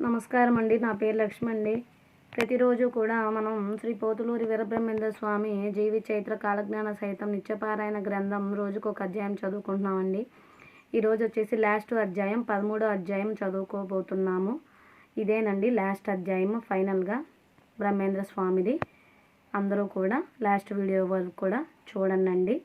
నమస్కారం అండి నా పేరు లక్ష్మి అండి ప్రతిరోజు కూడా మనం శ్రీ పోతులూరి వీరబ్రహ్మేంద్ర స్వామి జీవి చైత్ర కాలజ్ఞాన సహితం నిత్యపారాయణ గ్రంథం రోజుకు ఒక అధ్యాయం చదువుకుంటున్నామండి. ఈరోజు వచ్చేసి లాస్ట్ అధ్యాయం పదమూడో అధ్యాయం చదువుకోబోతున్నాము. ఇదేనండి లాస్ట్ అధ్యాయం ఫైనల్గా బ్రహ్మేంద్ర స్వామిది. అందరూ కూడా లాస్ట్ వీడియో వరకు కూడా చూడండి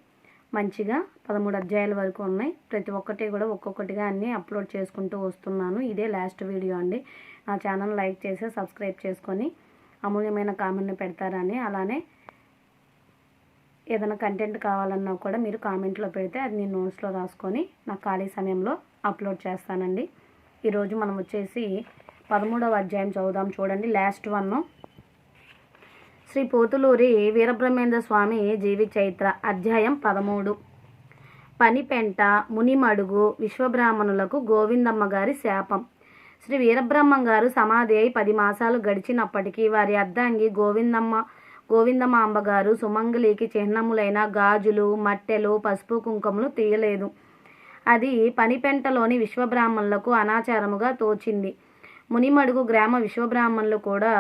మంచిగా పదమూడు అధ్యాయాల వరకు ఉన్నాయి. ప్రతి ఒక్కటి కూడా ఒక్కొక్కటిగా అన్నీ అప్లోడ్ చేసుకుంటూ వస్తున్నాను. ఇదే లాస్ట్ వీడియో అండి. నా ఛానల్ లైక్ చేసి సబ్స్క్రైబ్ చేసుకొని అమూల్యమైన కామెంట్ని పెడతారని. అలానే ఏదైనా కంటెంట్ కావాలన్నా కూడా మీరు కామెంట్లో పెడితే అది నేను నోట్స్లో రాసుకొని నా ఖాళీ సమయంలో అప్లోడ్ చేస్తానండి. ఈరోజు మనం వచ్చేసి పదమూడవ అధ్యాయం చదువుదాం చూడండి. లాస్ట్ వన్ శ్రీ పోతులూరి వీరబ్రహ్మేంద్ర స్వామి జీవి చైత్ర అధ్యాయం పదమూడు. పనిపెంట మునిమడుగు విశ్వబ్రాహ్మణులకు గోవిందమ్మ గారి శాపం. శ్రీ వీరబ్రహ్మం గారు సమాధి అయి పది మాసాలు గడిచినప్పటికీ వారి అర్ధాంగి గోవిందమ్మ గోవిందమాంబ గారు సుమంగళికి చిహ్నములైన గాజులు మట్టెలు పసుపు కుంకుమలు తీయలేదు. అది పనిపెంటలోని విశ్వబ్రాహ్మణులకు అనాచారముగా తోచింది. మునిమడుగు గ్రామ విశ్వబ్రాహ్మణులు కూడా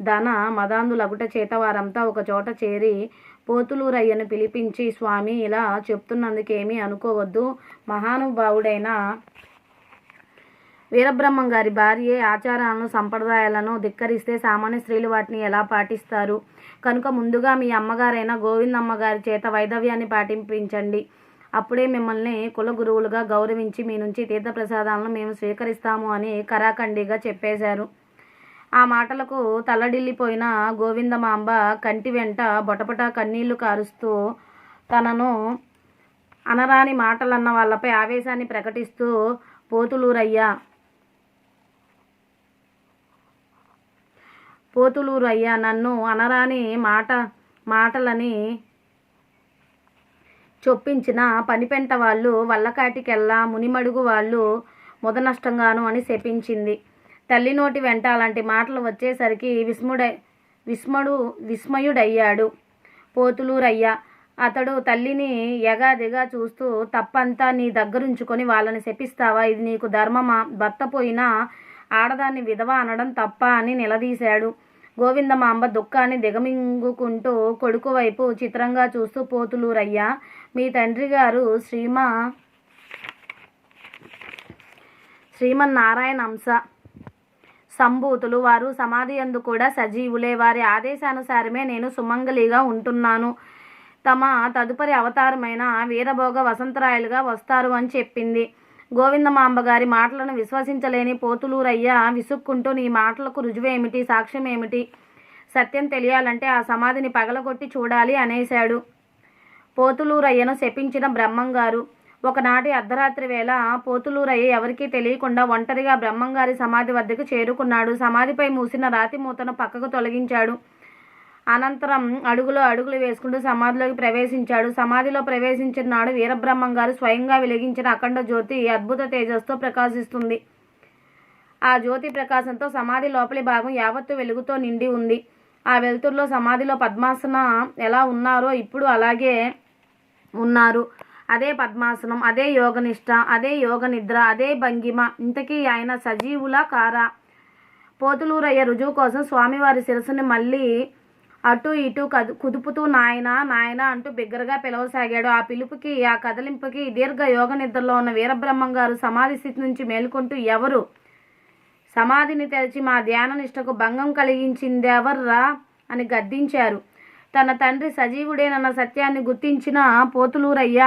ధన మదాందులగుట చేత వారంతా ఒక చోట చేరి పోతులూరయ్యను పిలిపించి స్వామి ఇలా చెప్తున్నందుకేమీ అనుకోవద్దు. మహానుభావుడైన వీరబ్రహ్మం గారి భార్య ఆచారాలను సంప్రదాయాలను ధిక్కరిస్తే సామాన్య స్త్రీలు వాటిని ఎలా పాటిస్తారు? కనుక ముందుగా మీ అమ్మగారైన గోవిందమ్మ గారి చేత వైదవ్యాన్ని పాటింపించండి. అప్పుడే మిమ్మల్ని కుల గురువులుగా గౌరవించి మీ నుంచి తీర్థప్రసాదాలను మేము స్వీకరిస్తాము అని కరాఖండిగా చెప్పేశారు. ఆ మాటలకు తల్లడిల్లిపోయిన గోవిందమాంబ కంటి వెంట బొటపట కన్నీళ్ళు కారుస్తూ తనను అనరాని మాటలన్న వాళ్ళపై ఆవేశాన్ని ప్రకటిస్తూ పోతులూరయ్య పోతులూరయ్యా నన్ను అనరాని మాట మాటలని చొప్పించిన పనిపెంట వాళ్ళు వల్లకాటికెల్లా మునిమడుగు వాళ్ళు ముదనష్టంగాను అని శపించింది. తల్లి నోటి వెంట అలాంటి మాటలు వచ్చేసరికి విస్ముడై విస్మడు విస్మయుడయ్యాడు. పోతులూరయ్య అతడు తల్లిని ఎగాదిగా చూస్తూ తప్పంతా నీ దగ్గరుంచుకొని వాళ్ళని శపిస్తావా? ఇది నీకు ధర్మమా? భర్త పోయినా ఆడదాన్ని విధవ అనడం తప్ప అని నిలదీశాడు. గోవిందమాంబ దుఃఖాన్ని దిగమింగుకుంటూ కొడుకు వైపు చిత్రంగా చూస్తూ పోతులూరయ్యా మీ తండ్రి గారు శ్రీమ శ్రీమన్నారాయణ అంశ సంభూతులు. వారు సమాధి అందు కూడా సజీవులే. వారి ఆదేశానుసారమే నేను సుమంగళిగా ఉంటున్నాను. తమ తదుపరి అవతారమైన వీరభోగ వసంతరాయలుగా వస్తారు అని చెప్పింది. గోవిందమాంబ గారి మాటలను విశ్వసించలేని పోతులూరయ్య విసుక్కుంటూ నీ మాటలకు రుజువేమిటి సాక్ష్యం ఏమిటి సత్యం తెలియాలంటే ఆ సమాధిని పగలగొట్టి చూడాలి అనేశాడు. పోతులూరయ్యను శపించిన బ్రహ్మంగారు ఒకనాటి అర్ధరాత్రి వేళ పోతులూరయ్య ఎవరికీ తెలియకుండా ఒంటరిగా బ్రహ్మంగారి సమాధి వద్దకు చేరుకున్నాడు. సమాధిపై మూసిన రాతి మూతను పక్కకు తొలగించాడు. అనంతరం అడుగులో అడుగులు వేసుకుంటూ సమాధిలోకి ప్రవేశించాడు. సమాధిలో ప్రవేశించిన నాడు వీరబ్రహ్మం గారు స్వయంగా వెలిగించిన అఖండ జ్యోతి అద్భుత తేజస్తో ప్రకాశిస్తుంది. ఆ జ్యోతి ప్రకాశంతో సమాధి లోపలి భాగం యావత్తు వెలుగుతో నిండి ఉంది. ఆ వెలుతురులో సమాధిలో పద్మాసన ఎలా ఉన్నారో ఇప్పుడు అలాగే ఉన్నారు. అదే పద్మాసనం అదే యోగనిష్ట అదే యోగ నిద్ర అదే భంగిమ. ఇంతకీ ఆయన సజీవుల కారా? పోతులూరయ్య రుజువు కోసం స్వామివారి శిరస్సుని మళ్ళీ అటు ఇటు కదు కుదుపుతూ నాయన నాయన అంటూ బిగ్గరగా పిలవసాగాడు. ఆ పిలుపుకి ఆ కదలింపుకి దీర్ఘ యోగ నిద్రలో ఉన్న వీరబ్రహ్మం గారు సమాధి స్థితి నుంచి మేలుకుంటూ ఎవరు? సమాధిని తెరిచి మా ధ్యాన నిష్టకు భంగం కలిగించిందెవర్రా అని గద్దించారు. తన తండ్రి సజీవుడేనన్న సత్యాన్ని గుర్తించిన పోతులూరయ్య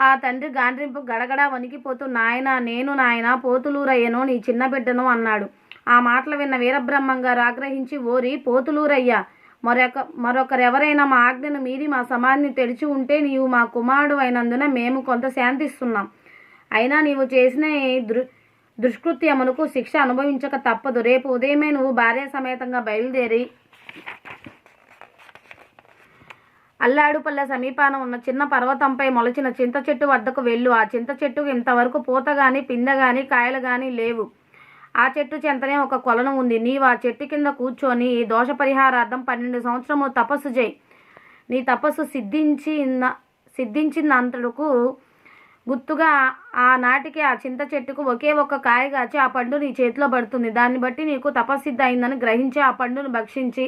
ఆ తండ్రి గాండ్రింపు గడగడ వణికిపోతూ నాయన నేను నాయన పోతులూరయ్యను నీ చిన్న బిడ్డను అన్నాడు. ఆ మాటలు విన్న వీరబ్రహ్మంగారు ఆగ్రహించి ఓరి పోతులూరయ్య మరొక మరొకరెవరైనా మా ఆజ్ఞను మీరి మా సమాధిని తెరిచి ఉంటే నీవు మా కుమారుడు అయినందున మేము కొంత శాంతిస్తున్నాం అయినా నీవు చేసిన దృ దుష్కృత్యమునకు శిక్ష అనుభవించక తప్పదు. రేపు ఉదయమే నువ్వు భార్య సమేతంగా బయలుదేరి అల్లాడుపల్లె సమీపాన ఉన్న చిన్న పర్వతంపై మొలచిన చింత చెట్టు వద్దకు వెళ్ళు. ఆ చింత చెట్టుకు ఇంతవరకు పూత గాని పిందె గాని కాయలు గాని లేవు. ఆ చెట్టు చెంతనే ఒక కొలను ఉంది. నీవు ఆ చెట్టు కింద కూర్చొని దోష పరిహారార్థం పన్నెండు సంవత్సరము తపస్సు చేయి. నీ తపస్సు సిద్ధించిన సిద్ధించినంతకు గుర్తుగా ఆ నాటికి ఆ చింత చెట్టుకు ఒకే ఒక్క కాయ కాచి ఆ పండు నీ చేతిలో పడుతుంది. దాన్ని బట్టి నీకు తపస్సిద్ధి అయిందని గ్రహించి ఆ పండును భక్షించి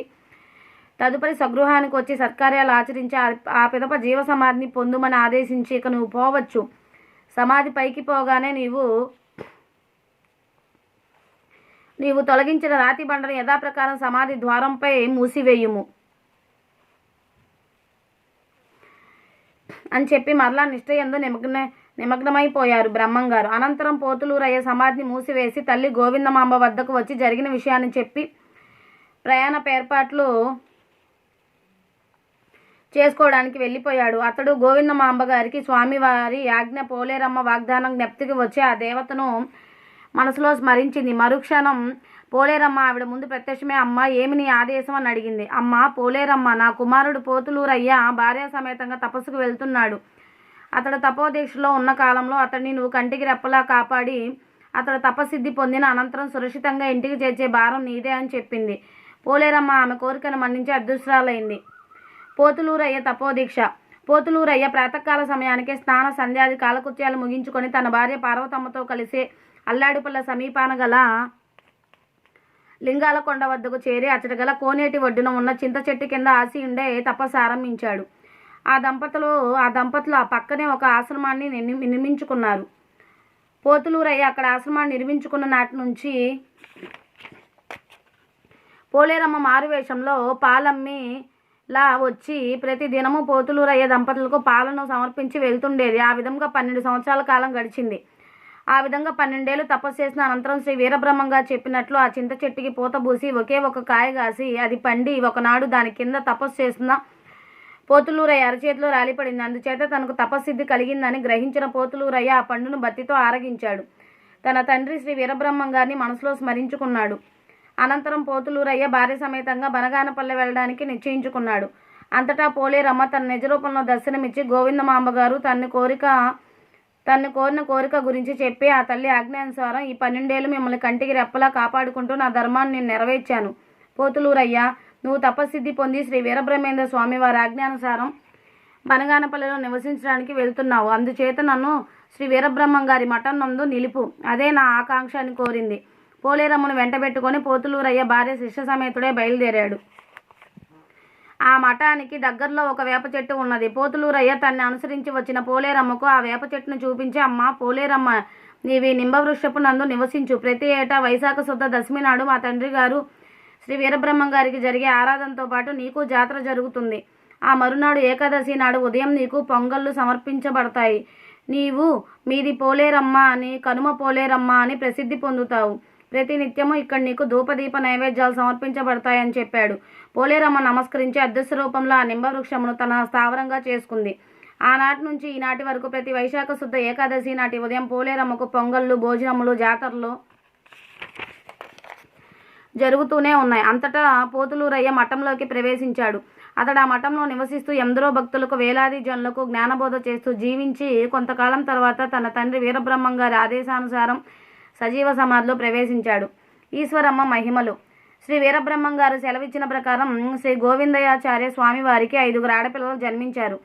తదుపరి స్వగృహానికి వచ్చి సత్కార్యాలు ఆచరించి ఆ- ఆ పిదప జీవ సమాధిని పొందుమని ఆదేశించి ఇక నువ్వు పోవచ్చు. సమాధి పైకి పోగానే నీవు నీవు తొలగించిన రాతి బండను యథాప్రకారం సమాధి ద్వారంపై మూసివేయుము. అని చెప్పి మరలా నిష్ఠయందు నిమగ్న నిమగ్నమైపోయారు బ్రహ్మంగారు. అనంతరం పోతులూరయ్య సమాధిని మూసివేసి తల్లి గోవిందమాంబ వద్దకు వచ్చి జరిగిన విషయాన్ని చెప్పి ప్రయాణ ఏర్పాట్లు చేసుకోవడానికి వెళ్ళిపోయాడు. అతడు గోవిందమాంబ గారికి స్వామివారి ఆజ్ఞ పోలేరమ్మ వాగ్దానం జ్ఞప్తికి వచ్చి ఆ దేవతను మనసులో స్మరించింది. మరుక్షణం పోలేరమ్మ ఆవిడ ముందు ప్రత్యక్షమే అమ్మ ఏమి నీ ఆదేశం? అని అడిగింది. అమ్మ పోలేరమ్మ నా కుమారుడు పోతులూరయ్య భార్య సమేతంగా తపస్సుకు వెళ్తున్నాడు. అతడు తపోదీక్షలో ఉన్న కాలంలో అతడిని నువ్వు కంటికి రెప్పలా కాపాడి అతడు తపసిద్ధి పొందిన అనంతరం సురక్షితంగా ఇంటికి చేర్చే భారం నీదే అని చెప్పింది. పోలేరమ్మ ఆమె కోరికను మన్నించి అదృశ్రాలైంది. పోతులూరయ్య తపోదీక్ష. పోతులూరయ్య ప్రాతకాల సమయానికే స్నాన సంధ్యాది కాలకృత్యాలు ముగించుకొని తన భార్య పార్వతమ్మతో కలిసి అల్లాడిపల్ల సమీపాన గల లింగాల కొండ వద్దకు చేరి అచ్చట గల కోనేటి ఒడ్డున ఉన్న చింత చెట్టు కింద ఆసి ఉండే తపస్సు ఆరంభించాడు. ఆ దంపతులు ఆ దంపతులు ఆ పక్కనే ఒక ఆశ్రమాన్ని నిర్మించుకున్నారు. పోతులూరయ్య అక్కడ ఆశ్రమాన్ని నిర్మించుకున్న నాటి నుంచి పోలేరమ్మ మారువేషంలో పాలమ్మి లా వచ్చి ప్రతి దినము పోతులూరయ్య దంపతులకు పాలను సమర్పించి వెళ్తుండేది. ఆ విధంగా పన్నెండు సంవత్సరాల కాలం గడిచింది. ఆ విధంగా పన్నెండేళ్ళు తపస్సు చేసిన అనంతరం శ్రీ వీరబ్రహ్మంగా చెప్పినట్లు ఆ చింత చెట్టుకి పూత పూసి ఒకే ఒక కాయ కాసి అది పండి ఒకనాడు దాని కింద తపస్సు చేసిన పోతులూరయ్య అరచేతిలో రాలిపడింది. అందుచేత తనకు తపస్సిద్ధి కలిగిందని గ్రహించిన పోతులూరయ్య ఆ పండును బత్తితో ఆరగించాడు. తన తండ్రి శ్రీ వీరబ్రహ్మం గారిని మనసులో స్మరించుకున్నాడు. అనంతరం పోతులూరయ్య భార్య సమేతంగా బనగానపల్లె వెళ్ళడానికి నిశ్చయించుకున్నాడు. అంతటా పోలేరమ్మ తన నిజ రూపంలో దర్శనమిచ్చి గోవిందమాంబ గారు తన్ని కోరిక తను కోరిన కోరిక గురించి చెప్పి ఆ తల్లి ఆజ్ఞానుసారం ఈ పన్నెండేళ్ళు మిమ్మల్ని కంటికి రెప్పలా కాపాడుకుంటూ నా ధర్మాన్ని నేను నెరవేర్చాను. పోతులూరయ్య నువ్వు తపస్సిద్ధి పొంది శ్రీ వీరబ్రహ్మేంద్ర స్వామి వారి ఆజ్ఞానుసారం బనగానపల్లిలో నివసించడానికి వెళ్తున్నావు. అందుచేత నన్ను శ్రీ వీరబ్రహ్మం గారి మఠం నందు నిలుపు. అదే నా ఆకాంక్ష అని కోరింది. పోలేరమ్మను వెంటబెట్టుకొని పోతులూరయ్య భార్య శిష్య సమేతుడే బయలుదేరాడు. ఆ మఠానికి దగ్గరలో ఒక వేప చెట్టు ఉన్నది. పోతులూరయ్య తన్ని అనుసరించి వచ్చిన పోలేరమ్మకు ఆ వేప చెట్టును చూపించి అమ్మ పోలేరమ్మ నీవి నింబవృక్షపు నందు నివసించు. ప్రతి ఏటా వైశాఖ శుద్ధ దశమి నాడు మా తండ్రి గారు శ్రీ వీరబ్రహ్మం గారికి జరిగే ఆరాధనతో పాటు నీకు జాతర జరుగుతుంది. ఆ మరునాడు ఏకాదశి నాడు ఉదయం నీకు పొంగళ్ళు సమర్పించబడతాయి. నీవు మీది పోలేరమ్మ అని కనుమ పోలేరమ్మ అని ప్రసిద్ధి పొందుతావు. ప్రతి నిత్యము ఇక్కడ నీకు ధూపదీప నైవేద్యాలు సమర్పించబడతాయని చెప్పాడు. పోలేరమ్మ నమస్కరించి అదృశ్య రూపంలో ఆ నింబవృక్షమును తన స్థావరంగా చేసుకుంది. ఆనాటి నుంచి ఈనాటి వరకు ప్రతి వైశాఖ శుద్ధ ఏకాదశి నాటి ఉదయం పోలేరమ్మకు పొంగళ్ళు భోజనములు జాతరలు జరుగుతూనే ఉన్నాయి. అంతటా పోతులూరయ్య మఠంలోకి ప్రవేశించాడు. అతడు ఆ మఠంలో నివసిస్తూ ఎందరో భక్తులకు వేలాది జనులకు జ్ఞానబోధ చేస్తూ జీవించి కొంతకాలం తర్వాత తన తండ్రి వీరబ్రహ్మం గారి ఆదేశానుసారం సజీవ సమాధిలో ప్రవేశించాడు. ఈశ్వరమ్మ మహిమలు. శ్రీ వీరబ్రహ్మం గారు సెలవిచ్చిన ప్రకారం శ్రీ గోవిందయాచార్య స్వామి వారికి ఐదుగురు ఆడపిల్లలు జన్మించారు.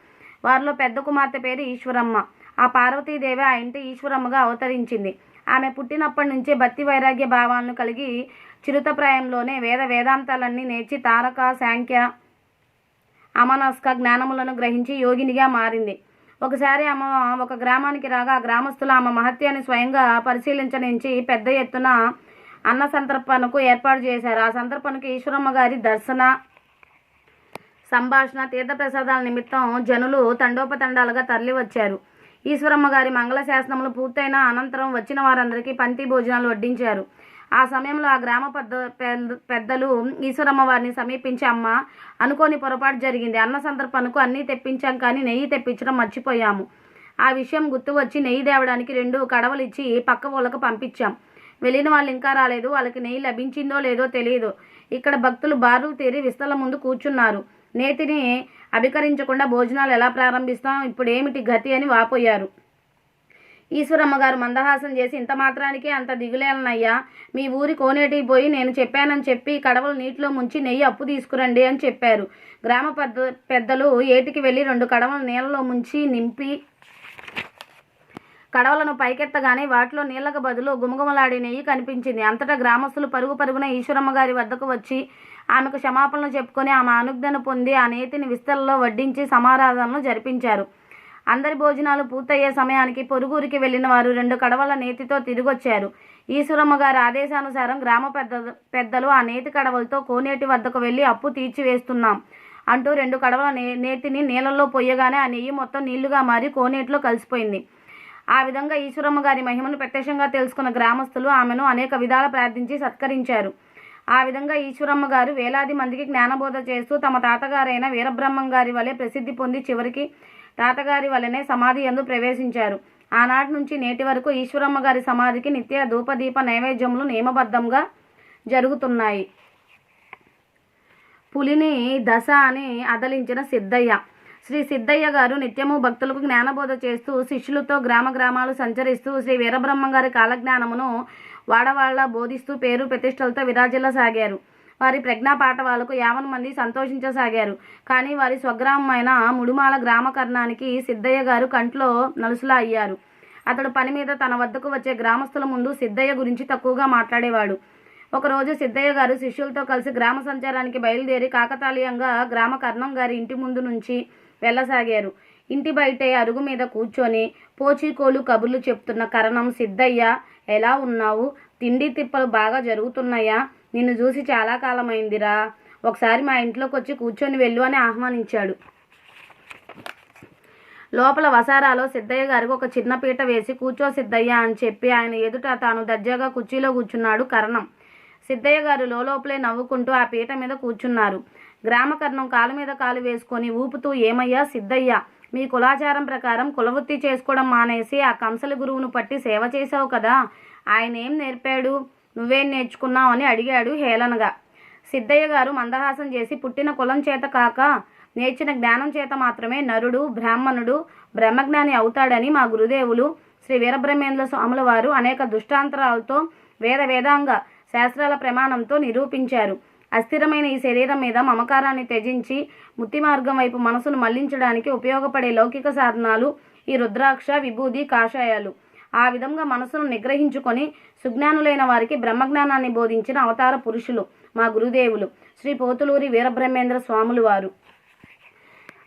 వారిలో పెద్ద కుమార్తె పేరు ఈశ్వరమ్మ. ఆ పార్వతీదేవి ఆ ఇంటి ఈశ్వరమ్మగా అవతరించింది. ఆమె పుట్టినప్పటి నుంచే భక్తి వైరాగ్య భావాలను కలిగి చిరుతప్రాయంలోనే వేద వేదాంతాలన్నీ నేర్చి తారక శాంఖ్య అమనస్క జ్ఞానములను గ్రహించి యోగినిగా మారింది. ఒకసారి ఆమె ఒక గ్రామానికి రాగా ఆ గ్రామస్తులు ఆమె మహత్యాన్ని స్వయంగా పరిశీలించనించి పెద్ద ఎత్తున అన్న సంతర్పణకు ఏర్పాటు చేశారు. ఆ సంతర్పణకు ఈశ్వరమ్మ గారి దర్శన సంభాషణ తీర్థప్రసాదాల నిమిత్తం జనులు తండోపతండాలుగా తరలివచ్చారు. ఈశ్వరమ్మ గారి మంగళ శాసనములు పూర్తయిన అనంతరం వచ్చిన వారందరికీ పంతి భోజనాలు వడ్డించారు. ఆ సమయంలో ఆ గ్రామ పెద్ద పెద్దలు ఈశ్వరమ్మ వారిని సమీపించి అమ్మ అనుకోని పొరపాటు జరిగింది. అన్న సందర్భనకు అన్నీ తెప్పించాం కానీ నెయ్యి తెప్పించడం మర్చిపోయాము. ఆ విషయం గుర్తు వచ్చి నెయ్యి తేవడానికి రెండు కడవలు ఇచ్చి పక్క ఊళ్ళకు పంపించాం. వెళ్ళిన వాళ్ళు ఇంకా రాలేదు. వాళ్ళకి నెయ్యి లభించిందో లేదో తెలియదు. ఇక్కడ భక్తులు బారులు తీరి విస్తల ముందు కూర్చున్నారు. నేతిని అభికరించకుండా భోజనాలు ఎలా ప్రారంభిస్తాం? ఇప్పుడు ఏమిటి గతి? అని వాపోయారు. ఈశ్వరమ్మ గారు మందహాసం చేసి ఇంత మాత్రానికే అంత దిగులేనయ్యా. మీ ఊరి కోనేటికి పోయి నేను చెప్పానని చెప్పి కడవలు నీటిలో ముంచి నెయ్యి అప్పు తీసుకురండి అని చెప్పారు. గ్రామ పెద్ద పెద్దలు ఏటికి వెళ్ళి రెండు కడవలు నీళ్ళలో ముంచి నింపి కడవలను పైకెత్తగానే వాటిలో నీళ్ళకు బదులు గుమగుమలాడే నెయ్యి కనిపించింది. అంతటా గ్రామస్తులు పరుగు పరుగున ఈశ్వరమ్మ గారి వద్దకు వచ్చి ఆమెకు క్షమాపణలు చెప్పుకొని ఆమె అనుజ్ఞను పొంది ఆ నేతిని విస్తరణలో వడ్డించి సమారాధనలు జరిపించారు. అందరి భోజనాలు పూర్తయ్యే సమయానికి పొరుగురికి వెళ్ళిన వారు రెండు కడవల నేతితో తిరిగొచ్చారు. ఈశ్వరమ్మ గారి ఆదేశానుసారం గ్రామ పెద్ద పెద్దలు ఆ నేతి కడవలతో కోనేటి వద్దకు వెళ్ళి అప్పు తీర్చివేస్తున్నాం అంటూ రెండు కడవల నే నేతిని నీళ్ళల్లో పొయ్యగానే ఆ నెయ్యి మొత్తం నీళ్ళుగా మారి కోనేటిలో కలిసిపోయింది. ఆ విధంగా ఈశ్వరమ్మ గారి మహిమను ప్రత్యక్షంగా తెలుసుకున్న గ్రామస్తులు ఆమెను అనేక విధాల ప్రార్థించి సత్కరించారు. ఆ విధంగా ఈశ్వరమ్మ గారు వేలాది మందికి జ్ఞానబోధ చేస్తూ తమ తాతగారైన వీరబ్రహ్మం గారి వలె ప్రసిద్ధి పొంది చివరికి తాతగారి వలనే సమాధి ఎందు ప్రవేశించారు. ఆనాటి నుంచి నేటి వరకు ఈశ్వరమ్మ గారి సమాధికి నిత్య ధూపదీప నైవేద్యములు నియమబద్ధంగా జరుగుతున్నాయి. పులిని దశ అని అదలించిన సిద్ధయ్య. శ్రీ సిద్ధయ్య గారు నిత్యము భక్తులకు జ్ఞానబోధ చేస్తూ శిష్యులతో గ్రామ గ్రామాలు సంచరిస్తూ శ్రీ వీరబ్రహ్మ గారి కాలజ్ఞానమును వాడవాళ్ళ బోధిస్తూ పేరు ప్రతిష్టలతో విరాజిల్లసాగారు. వారి ప్రజ్ఞాపాఠవాలకు యావన్ మంది సంతోషించసాగారు. కానీ వారి స్వగ్రామమైన ముడుమాల గ్రామకర్ణానికి సిద్ధయ్య గారు కంట్లో నలుసులా అయ్యారు. అతడు పని మీద తన వద్దకు వచ్చే గ్రామస్తుల ముందు సిద్ధయ్య గురించి తక్కువగా మాట్లాడేవాడు. ఒకరోజు సిద్ధయ్య గారు శిష్యులతో కలిసి గ్రామ సంచారానికి బయలుదేరి కాకతాళీయంగా గ్రామ కర్ణం గారి ఇంటి ముందు నుంచి వెళ్ళసాగారు. ఇంటి బయటే అరుగు మీద కూర్చొని పోచీకోలు కబుర్లు చెప్తున్న కరణం సిద్ధయ్య ఎలా ఉన్నావు? తిండి తిప్పలు బాగా జరుగుతున్నాయా? నిన్ను చూసి చాలా కాలమైందిరా. ఒకసారి మా ఇంట్లోకి వచ్చి కూర్చొని వెళ్ళు అని ఆహ్వానించాడు. లోపల వసారాలో సిద్ధయ్య గారికి ఒక చిన్న పీట వేసి కూర్చో సిద్ధయ్య అని చెప్పి ఆయన ఎదుట తాను దర్జాగా కుర్చీలో కూర్చున్నాడు కరణం. సిద్ధయ్య గారు లోపలే నవ్వుకుంటూ ఆ పీట మీద కూర్చున్నారు. గ్రామకర్ణం కాలు మీద కాలు వేసుకొని ఊపుతూ ఏమయ్యా సిద్ధయ్య మీ కులాచారం ప్రకారం కులవృత్తి చేసుకోవడం మానేసి ఆ కంసల గురువును పట్టి సేవ చేశావు కదా. ఆయన ఏం నేర్పాడు? నువ్వేం నేర్చుకున్నావు అని అడిగాడు హేళనగా. సిద్ధయ్య గారు మందహాసం చేసి పుట్టిన కులం చేత కాక నేర్చిన జ్ఞానం చేత మాత్రమే నరుడు బ్రాహ్మణుడు బ్రహ్మజ్ఞాని అవుతాడని మా గురుదేవులు శ్రీ వీరబ్రహ్మేంద్ర స్వాముల వారు అనేక దుష్టాంతరాలతో వేద వేదాంగ శాస్త్రాల ప్రమాణంతో నిరూపించారు. అస్థిరమైన ఈ శరీరం మీద మమకారాన్ని త్యజించి ముక్తి మార్గం వైపు మనసును మళ్ళించడానికి ఉపయోగపడే లౌకిక సాధనాలు ఈ రుద్రాక్ష విభూది కాషాయాలు. ఆ విధంగా మనసును నిగ్రహించుకొని సుజ్ఞానులైన వారికి బ్రహ్మజ్ఞానాన్ని బోధించిన అవతార పురుషులు మా గురుదేవులు శ్రీ పోతులూరి వీరబ్రహ్మేంద్ర స్వాములు వారు.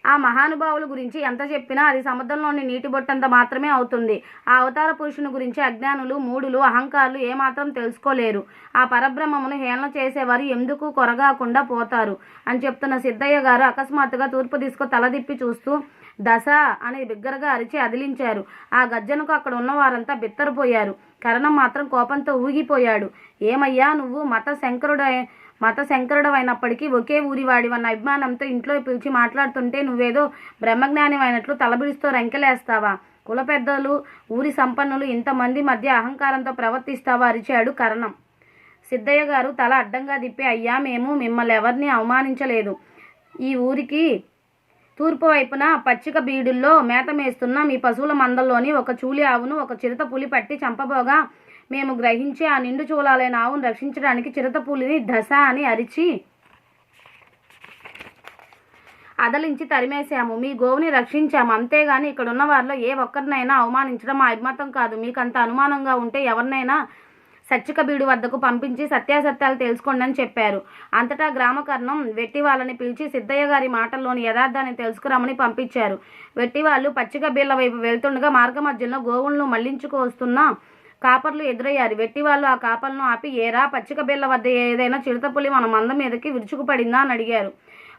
ఆ మహానుభావుల గురించి ఎంత చెప్పినా అది సముద్రంలోని నీటి బొట్టంత మాత్రమే అవుతుంది. ఆ అవతార పురుషుని గురించి అజ్ఞానులు మూడులు అహంకారులు ఏమాత్రం తెలుసుకోలేరు. ఆ పరబ్రహ్మమును హేళన చేసేవారు ఎందుకు కొరగాకుండా పోతారు? అని చెప్తున్న సిద్ధయ్య గారు అకస్మాత్తుగా తూర్పు దిశకు తలదిప్పి చూస్తూ దశ అని బిగ్గరగా అరిచి అదిలించారు. ఆ గజ్జనకు అక్కడ ఉన్న వారంతా బిత్తరపోయారు. కరణం మాత్రం కోపంతో ఊగిపోయాడు. ఏమయ్యా నువ్వు మత శంకరుడ మత శంకరుడమైనప్పటికీ ఒకే ఊరివాడి వాడివన్న అభిమానంతో ఇంట్లో పిలిచి మాట్లాడుతుంటే నువ్వేదో బ్రహ్మజ్ఞాని అయినట్లు తలబిడిస్తూ రంకెలేస్తావా? కుల పెద్దలు ఊరి సంపన్నులు ఇంతమంది మధ్య అహంకారంతో ప్రవర్తిస్తావా? అరిచాడు కరణం. సిద్ధయ్య గారు తల అడ్డంగా దిప్పి అయ్యా మేము మిమ్మల్ని ఎవరిని అవమానించలేదు. ఈ ఊరికి తూర్పు వైపున పచ్చిక బీడుల్లో మేత మేస్తున్న మీ పశువుల మందల్లోని ఒక చూలి ఆవును ఒక చిరుత పులి పట్టి చంపబోగా. మేము గ్రహించి ఆ నిండు చూలాలైన ఆవును రక్షించడానికి చిరుత పులిని దశ అని అరిచి అదలించి తరిమేశాము. మీ గోవుని రక్షించాము. అంతేగాని ఇక్కడ ఉన్న వారిలో ఏ ఒక్కరినైనా అవమానించడం మా అభిమతం కాదు. మీకు అంత అనుమానంగా ఉంటే ఎవరినైనా సచ్చికబీడు వద్దకు పంపించి సత్యాసత్యాలు తెలుసుకోండి అని చెప్పారు. అంతటా గ్రామకర్ణం వెట్టి వాళ్ళని పిలిచి సిద్ధయ్య గారి మాటల్లోని యథార్థాన్ని తెలుసుకురామని పంపించారు. వెట్టి వాళ్ళు పచ్చిక బీళ్ళ వైపు వెళ్తుండగా మార్గ మధ్యలో గోవులను మళ్ళించుకు వస్తున్న కాపర్లు ఎదురయ్యారు. వెట్టి వాళ్ళు ఆ కాపర్లను ఆపి ఏరా పచ్చిక బీళ్ళ వద్ద ఏదైనా చిరుతపులి మన మంద మీదకి విరుచుకుపడిందా? అని అడిగారు.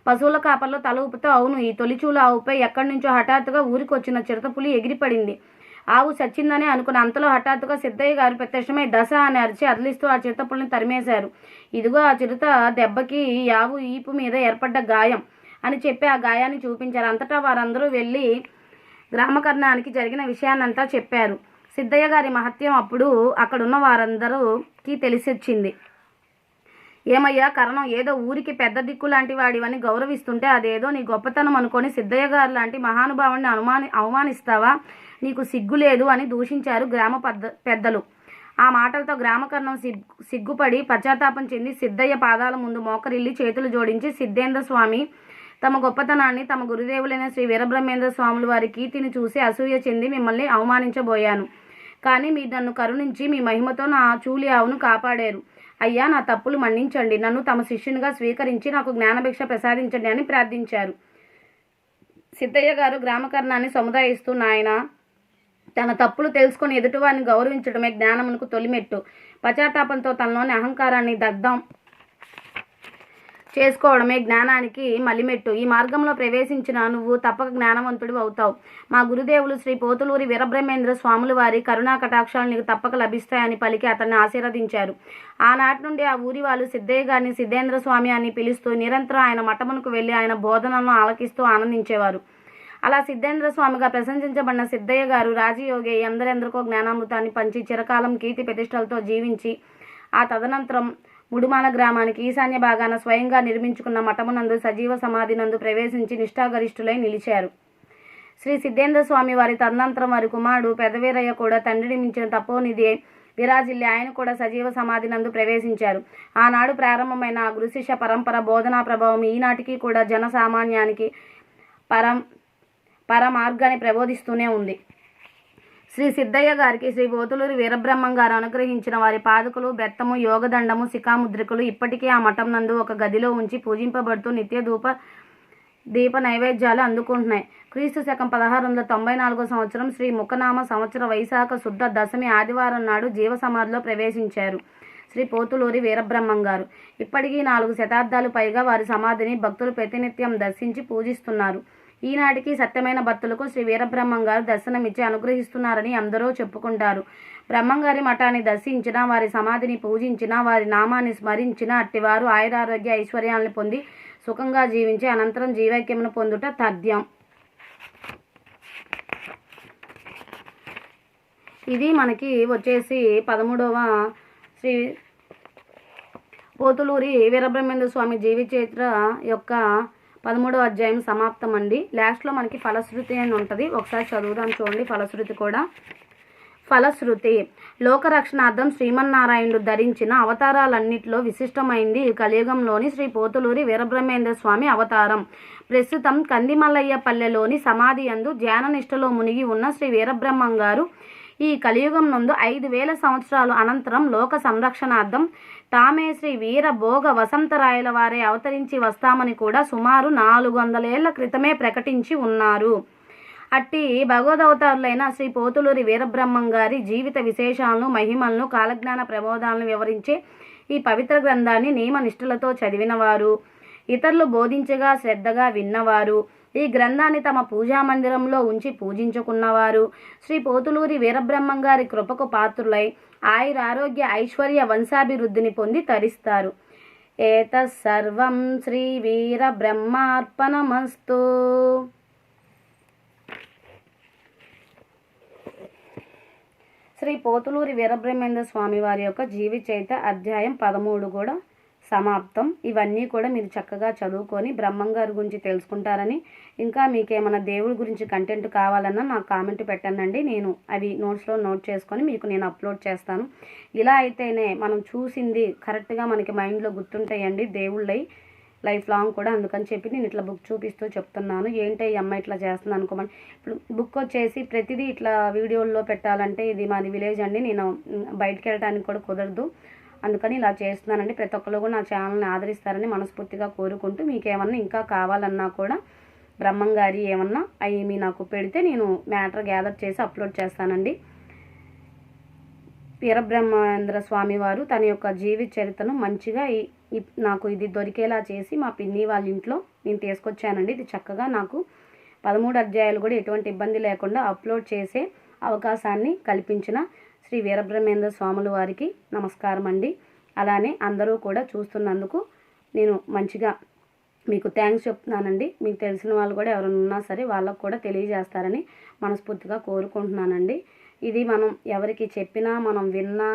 పశువుల కాపర్లు తల ఊపుతూ అవును ఈ తొలిచూలు ఆవుపై ఎక్కడి నుంచో హఠాత్తుగా ఊరికొచ్చిన చిరుతపులి ఎగిరిపడింది. ఆవు చచ్చిందని అనుకున్న అంతలో హఠాత్తుగా సిద్ధయ్య గారు ప్రత్యక్షమై దశ అని అరిచి అదిలిస్తూ ఆ చిరుతపుల్ని తరిమేశారు. ఇదిగో ఆ చిరుత దెబ్బకి ఆవు ఈపు మీద ఏర్పడ్డ గాయం అని చెప్పి ఆ గాయాన్ని చూపించారు. అంతటా వారందరూ వెళ్ళి గ్రామకర్ణానికి జరిగిన విషయాన్నంతా చెప్పారు. సిద్ధయ్య గారి మహత్యం అప్పుడు అక్కడున్న వారందరూకి తెలిసొచ్చింది. ఏమయ్యా కరణం ఏదో ఊరికి పెద్ద దిక్కు లాంటి వాడివని గౌరవిస్తుంటే అదేదో నీ గొప్పతనం అనుకొని సిద్ధయ్య గారు లాంటి మహానుభావుని అనుమాని అవమానిస్తావా? నీకు సిగ్గు లేదు అని దూషించారు గ్రామ పెద్దలు. ఆ మాటలతో గ్రామకర్ణం సిగ్గు సిగ్గుపడి పశ్చాత్తాపం చెంది సిద్ధయ్య పాదాల ముందు మోకరిల్లి చేతులు జోడించి సిద్ధేంద్ర స్వామి తమ గొప్పతనాన్ని తమ గురుదేవులైన శ్రీ వీరబ్రహ్మేంద్ర స్వాముల వారి కీర్తిని చూసి అసూయ చెంది మిమ్మల్ని అవమానించబోయాను. కానీ మీరు నన్ను కరుణించి మీ మహిమతో నా చూలి ఆవును కాపాడారు. అయ్యా నా తప్పులు మన్నించండి. నన్ను తమ శిష్యునిగా స్వీకరించి నాకు జ్ఞానభిక్ష ప్రసాదించండి అని ప్రార్థించారు. సిద్ధయ్య గారు గ్రామకర్ణాన్ని సముదాయిస్తూ నాయన తన తప్పులు తెలుసుకొని ఎదుటివారిని గౌరవించడమే జ్ఞానమునకు తొలిమెట్టు. పశ్చాత్తాపంతో తనలోని అహంకారాన్ని దగ్ధం చేసుకోవడమే జ్ఞానానికి మలిమెట్టు. ఈ మార్గంలో ప్రవేశించిన నువ్వు తప్పక జ్ఞానవంతుడు అవుతావు. మా గురుదేవులు శ్రీ పోతులూరి వీరబ్రహ్మేంద్ర స్వాముల వారి కరుణా కటాక్షాలు నీకు తప్పక లభిస్తాయని పలికి అతన్ని ఆశీర్వదించారు. ఆనాటి నుండి ఆ ఊరి వాళ్ళు సిద్ధయ్య గారిని సిద్ధేంద్ర స్వామి అని పిలుస్తూ నిరంతరం ఆయన మఠమునకు వెళ్ళి ఆయన బోధనలను ఆలకిస్తూ ఆనందించేవారు. అలా సిద్ధేంద్ర స్వామిగా ప్రశంసించబడిన సిద్ధయ్య గారు రాజయోగి ఎందరెందరికో జ్ఞానామృతాన్ని పంచి చిరకాలం కీర్తి ప్రతిష్టలతో జీవించి ఆ తదనంతరం ముడుమాల గ్రామానికి ఈశాన్య భాగాన స్వయంగా నిర్మించుకున్న మఠమునందు సజీవ సమాధి నందు ప్రవేశించి నిష్ఠాగరిష్ఠులై నిలిచారు. శ్రీ సిద్ధేంద్ర స్వామి వారి తదనంతరం వారి కుమారుడు పెదవీరయ్య కూడా తండ్రిని మించిన తపోనిధి విరాజిల్లి ఆయన కూడా సజీవ సమాధి నందు ప్రవేశించారు. ఆనాడు ప్రారంభమైన ఆ గురుశిష్య పరంపర బోధనా ప్రభావం ఈనాటికి కూడా జనసామాన్యానికి పరం పరమార్గాన్ని ప్రబోధిస్తూనే ఉంది. శ్రీ సిద్ధయ్య గారికి శ్రీ పోతులూరి వీరబ్రహ్మం గారు అనుగ్రహించిన వారి పాదుకులు బెత్తము యోగదండము శిఖాముద్రికలు ఇప్పటికీ ఆ మఠం నందు ఒక గదిలో ఉంచి పూజింపబడుతూ నిత్య ధూప దీప నైవేద్యాలు అందుకుంటున్నాయి. క్రీస్తు శకం పదహారు వందల తొంభై నాలుగో సంవత్సరం శ్రీ ముఖనామ సంవత్సర వైశాఖ శుద్ధ దశమి ఆదివారం నాడు జీవ సమాధిలో ప్రవేశించారు శ్రీ పోతులూరి వీరబ్రహ్మం గారు ఇప్పటికీ నాలుగు శతాబ్దాలు పైగా వారి సమాధిని భక్తులు ప్రతినిత్యం దర్శించి పూజిస్తున్నారు. ఈనాటికి సత్యమైన భక్తులకు శ్రీ వీరబ్రహ్మం గారు దర్శనమిచ్చి అనుగ్రహిస్తున్నారని అందరూ చెప్పుకుంటారు. బ్రహ్మంగారి మఠాన్ని దర్శించిన వారి సమాధిని పూజించిన వారి నామాన్ని స్మరించిన అట్టివారు ఆయురారోగ్య ఐశ్వర్యాలను పొంది సుఖంగా జీవించి అనంతరం జీవైక్యమును పొందుట తథ్యం. ఇది మనకి వచ్చేసి పదమూడవ శ్రీ పోతులూరి వీరబ్రహ్మేంద్ర స్వామి జీవిత చరిత్ర యొక్క పదమూడో అధ్యాయం సమాప్తం అండి లాస్ట్లో మనకి ఫలశ్రుతి అని ఉంటుంది. ఒకసారి చదువుదాం చూడండి. ఫలశ్రుతి కూడా. ఫలశ్రుతి. లోకరక్షణార్థం శ్రీమన్నారాయణుడు ధరించిన అవతారాలన్నిటిలో విశిష్టమైంది ఈ కలియుగంలోని శ్రీ పోతులూరి వీరబ్రహ్మేంద్ర స్వామి అవతారం. ప్రస్తుతం కందిమల్లయ్య పల్లెలోని సమాధి యందు ధ్యాననిష్టలో మునిగి ఉన్న శ్రీ వీరబ్రహ్మం గారు ఈ కలియుగం నందు ఐదు వేల సంవత్సరాలు అనంతరం లోక సంరక్షణార్థం తామే శ్రీ వీర భోగ వసంతరాయల వారే అవతరించి వస్తామని కూడా సుమారు నాలుగు వందలేళ్ళ క్రితమే ప్రకటించి ఉన్నారు. అట్టి భగవదవతారులైన శ్రీ పోతులూరి వీరబ్రహ్మం గారి జీవిత విశేషాలను మహిమలను కాలజ్ఞాన ప్రబోధాలను వివరించే ఈ పవిత్ర గ్రంథాన్ని నియమ నిష్ఠలతో చదివినవారు. ఇతరులు బోధించగా శ్రద్ధగా విన్నవారు. ఈ గ్రంథాన్ని తమ పూజా మందిరంలో ఉంచి పూజించుకున్నవారు. శ్రీ పోతులూరి వీరబ్రహ్మంగారి కృపకు పాత్రులై ఆయుర ఆరోగ్య ఐశ్వర్య వంశాభివృద్ధిని పొంది తరిస్తారు. ఏత సర్వం శ్రీ వీర బ్రహ్మార్పణమస్తు శ్రీ పోతులూరి వీరబ్రహ్మేంద్ర స్వామి వారి యొక్క జీవి చైత అధ్యాయం పదమూడు కూడా సమాప్తం. ఇవన్నీ కూడా మీరు చక్కగా చదువుకొని బ్రహ్మంగారి గురించి తెలుసుకుంటారని. ఇంకా మీకు ఏమైనా దేవుడి గురించి కంటెంట్ కావాలన్నా నాకు కామెంట్ పెట్టండి నేను అవి నోట్స్లో నోట్ చేసుకొని మీకు నేను అప్లోడ్ చేస్తాను. ఇలా అయితేనే మనం చూసింది కరెక్ట్గా మనకి మైండ్లో గుర్తుంటాయండి దేవుళ్ళై లైఫ్ లాంగ్ కూడా. అందుకని చెప్పి నేను ఇట్లా బుక్ చూపిస్తూ చెప్తున్నాను. ఏంటి ఈ అమ్మాయి ఇట్లా చేస్తుంది అనుకోమని. ఇప్పుడు బుక్ వచ్చేసి ప్రతిదీ ఇట్లా వీడియోల్లో పెట్టాలంటే ఇది మాది విలేజ్ అండి. నేను బయటకు బయటికి వెళ్ళడానికి కూడా కుదరదు. అందుకని ఇలా చేస్తున్నానండి. ప్రతి ఒక్కరు కూడా నా ఛానల్ని ఆదరిస్తారని మనస్ఫూర్తిగా కోరుకుంటూ మీకు ఏమన్నా ఇంకా కావాలన్నా కూడా బ్రహ్మం గారి ఏమన్నా అవి మీ నాకు పెడితే నేను మ్యాటర్ గ్యాదర్ చేసి అప్లోడ్ చేస్తానండి. వీరబ్రహ్మేంద్ర స్వామి వారు తన యొక్క జీవిత చరిత్రను మంచిగా నాకు ఇది దొరికేలా చేసి మా పిన్ని వాళ్ళ ఇంట్లో నేను తీసుకొచ్చానండి. ఇది చక్కగా నాకు పదమూడు అధ్యాయాలు కూడా ఎటువంటి ఇబ్బంది లేకుండా అప్లోడ్ చేసే అవకాశాన్ని కల్పించిన శ్రీ వీరబ్రహ్మేంద్ర స్వాముల వారికి నమస్కారం అండి అలానే అందరూ కూడా చూస్తున్నందుకు నేను మంచిగా మీకు థ్యాంక్స్ చెప్తున్నానండి. మీకు తెలిసిన వాళ్ళు కూడా ఎవరైనా ఉన్నా సరే వాళ్ళకు కూడా తెలియజేస్తారని మనస్ఫూర్తిగా కోరుకుంటున్నానండి. ఇది మనం ఎవరికి చెప్పినా మనం విన్నా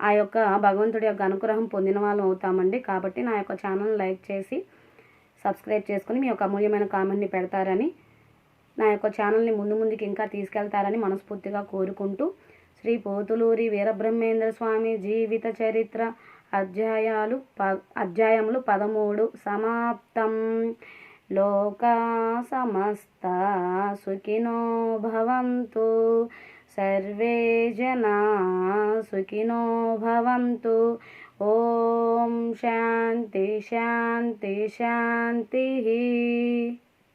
ఆ యొక్క భగవంతుడి యొక్క అనుగ్రహం పొందిన వాళ్ళం అవుతామండి. కాబట్టి నా యొక్క ఛానల్ లైక్ చేసి సబ్స్క్రైబ్ చేసుకుని మీ యొక్క అమూల్యమైన కామెంట్ని పెడతారని నా యొక్క ఛానల్ని ముందు ముందుకు ఇంకా తీసుకెళ్తారని మనస్ఫూర్తిగా కోరుకుంటూ శ్రీ పోతులూరి వీరబ్రహ్మేంద్ర స్వామి జీవిత చరిత్ర అధ్యాయాలు ప అధ్యాయములు పదమూడు. సమాప్తం. లోకా సమస్త సుఖినో భవంతు. సర్వే జనా సుఖినో భవంతు. ఓం శాంతి శాంతి శాంతి.